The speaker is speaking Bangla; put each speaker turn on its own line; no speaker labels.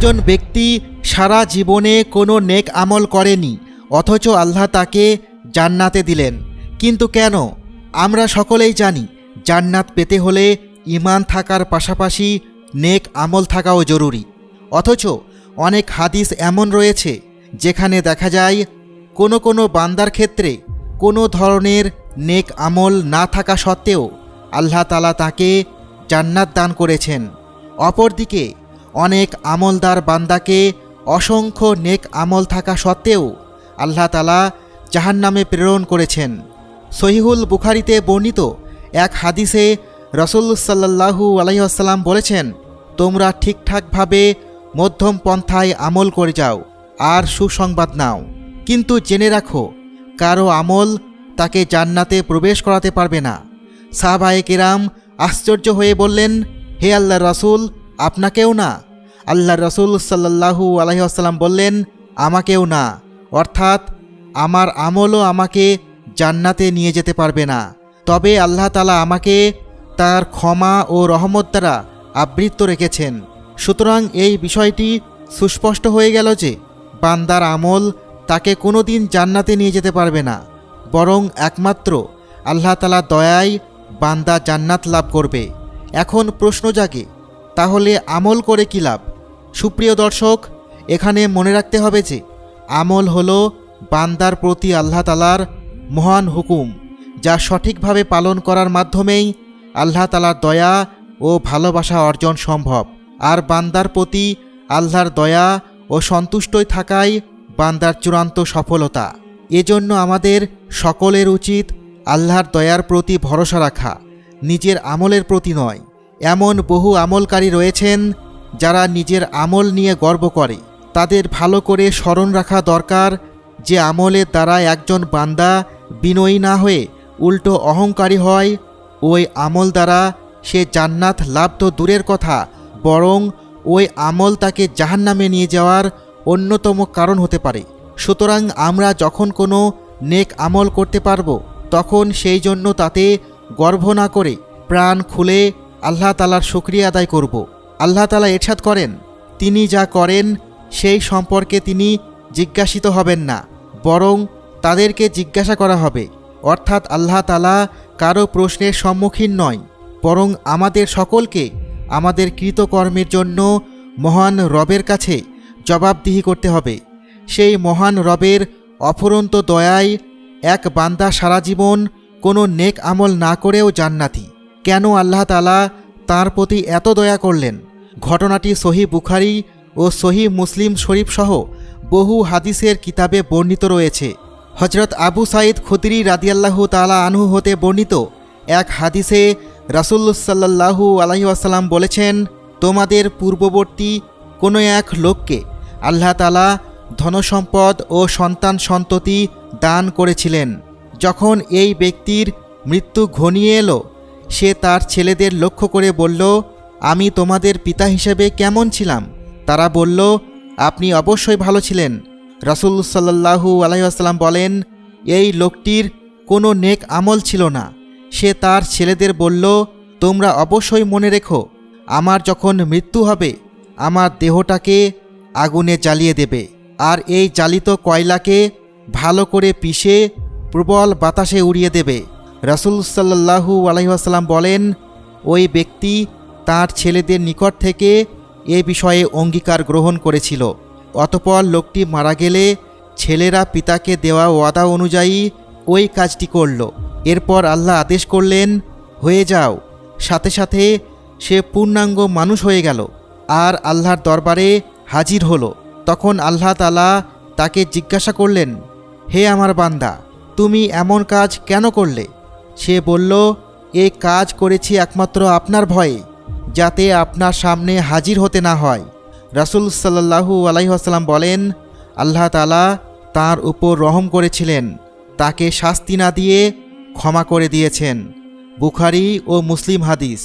একজন ব্যক্তি সারা জীবনে কোনো নেক আমল করেনি, অথচ আল্লাহ তাকে জান্নাতে দিলেন। কিন্তু কেন? আমরা সকলেই জানি, জান্নাত পেতে হলে ইমান থাকার পাশাপাশি নেক আমল থাকাও জরুরি। অথচ অনেক হাদিস এমন রয়েছে, যেখানে দেখা যায়, কোনো কোনো বান্দার ক্ষেত্রে কোনো ধরনের নেক আমল না থাকা সত্ত্বেও আল্লাহ তালা তাকে জান্নাত দান করেছেন। অপরদিকে অনেক আমলদার বান্দাকে অসংখ্য নেক আমল থাকা সত্ত্বেও আল্লাহ তালা জাহান্নামে প্রেরণ করেছেন। সহিহুল বুখারিতে বর্ণিত এক হাদিসে রসুল সাল্লাহু আলাইসাল্লাম বলেছেন, তোমরা ঠিকঠাকভাবে মধ্যম পন্থায় আমল করে যাও আর সুসংবাদ নাও। কিন্তু জেনে রাখো, কারও আমল তাকে জান্নাতে প্রবেশ করাতে পারবে না। সাহবায়ে কেরাম আশ্চর্য হয়ে বললেন, হে আল্লাহ রসুল আপনাকেও না। আল্লাহ রসুল সাল্লাহু আলহিহাস্লাম বললেন, আমাকেও না। অর্থাৎ, আমার আমলও আমাকে জান্নাতে নিয়ে যেতে পারবে না। তবে আল্লাহ তালা আমাকে তার ক্ষমা ও রহমত দ্বারা আবৃত্ত রেখেছেন। সুতরাং এই বিষয়টি সুস্পষ্ট হয়ে গেল যে, বান্দার আমল তাকে কোনো দিন জান্নাতে নিয়ে যেতে পারবে না। বরং একমাত্র আল্লাহ তালা দয়ায় বান্দা জান্নাত লাভ করবে। এখন প্রশ্ন জাগে তাহলে আমল করে কী লাভ? সুপ্রিয় দর্শক, এখানে মনে রাখতে হবে যে, আমল হলো বান্দার প্রতি আল্লাহ তালার মহান হুকুম, যা সঠিকভাবে পালন করার মাধ্যমেই আল্লাহ তালার দয়া ও ভালোবাসা অর্জন সম্ভব। আর বান্দার প্রতি আল্লাহর দয়া ও সন্তুষ্টই থাকাই বান্দার চূড়ান্ত সফলতা। এজন্য আমাদের সকলের উচিত আল্লাহর দয়ার প্রতি ভরসা রাখা, নিজের আমলের প্রতি নয়। এমন বহু আমলকারী রয়েছেন যারা নিজের আমল নিয়ে গর্ব করে। তাদের ভালো করে স্মরণ রাখা দরকার যে আমলের দ্বারা একজন বান্দা বিনয়ী না হয়ে উল্টো অহংকারী হয়। ওই আমল দ্বারা সে জান্নাত লাভ তো দূরের কথা, বরং ওই আমল তাকে জাহান্নামে নিয়ে যাওয়ার অন্যতম কারণ হতে পারে। সুতরাং আমরা যখন কোনো নেক আমল করতে পারব, তখন সেই জন্য তাতে গর্ব না করে প্রাণ খুলে আল্লাহ তালার শুক্রিয়া আদায় করব। আল্লাহ তালা এরশাদ করেন, তিনি যা করেন, সেই সম্পর্কে তিনি জিজ্ঞাসিত হবেন না, বরং তাদেরকে জিজ্ঞাসা করা হবে। অর্থাৎ আল্লাহ তালা কারও প্রশ্নের সম্মুখীন নয়, বরং আমাদের সকলকে আমাদের কৃতকর্মের জন্য মহান রবের কাছে জবাবদিহি করতে হবে। সেই মহান রবের অফুরন্ত দয়ায় এক বান্দা সারা জীবন কোনো নেক আমল না করেও জান্নাতি। কেন আল্লাহ তালা তার প্রতি এত দয়া করলেন? ঘটনাটি সহি বুখারি ও সহি মুসলিম শরীফ সহ বহু হাদিসের কিতাবে বর্ণিত রয়েছে। হজরত আবু সাইদ খুদরি রাদিয়াল্লাহু তালা আনহু হতে বর্ণিত এক হাদিসে রাসুল্লাহু আলহিউসাল্লাম বলেছেন, তোমাদের পূর্ববর্তী কোনো এক লোককে আল্লাহ তালা ধনসম্পদ ও সন্তান সন্ততি দান করেছিলেন। যখন এই ব্যক্তির মৃত্যু ঘনিয়ে এলো সে তার ছেলেদের লক্ষ্য করে বলল, আমি তোমাদের পিতা হিসেবে কেমন ছিলাম? তারা বলল, আপনি অবশ্যই ভালো ছিলেন। রাসুল সাল্লাহু আলহিহাস্লাম বলেন, এই লোকটির কোনো নেক আমল ছিল না। সে তার ছেলেদের বলল, তোমরা অবশ্যই মনে রেখো, আমার যখন মৃত্যু হবে, আমার দেহটাকে আগুনে জ্বালিয়ে দেবে, আর এই জ্বালিত কয়লাকে ভালো করে পিষে প্রবল বাতাসে উড়িয়ে দেবে। রাসুল সাল্লাহু আলহিহাস্লাম বলেন, ওই ব্যক্তি তার ছেলেদের নিকট থেকে এ বিষয়ে অঙ্গীকার গ্রহণ করেছিল। অতপর লোকটি মারা গেলে ছেলেরা পিতাকে দেওয়া ওয়াদা অনুযায়ী ওই কাজটি করল। এরপর আল্লাহ আদেশ করলেন, হয়ে যাও। সাথে সাথে সে পূর্ণাঙ্গ মানুষ হয়ে গেল আর আল্লাহর দরবারে হাজির হলো। তখন আল্লাহ তালা তাকে জিজ্ঞাসা করলেন, হে আমার বান্দা, তুমি এমন কাজ কেন করলে? সে বলল এই কাজ করেছি একমাত্র আপনার ভয়ে, যাতে আপনার সামনে হাজির হতে না হয়। রাসুল সাল্লাহু আলাইহাসাল্লাম বলেন, আল্লাহ তালা তার উপর রহম করেছিলেন, তাকে শাস্তি না দিয়ে ক্ষমা করে দিয়েছেন। বুখারি ও মুসলিম হাদিস।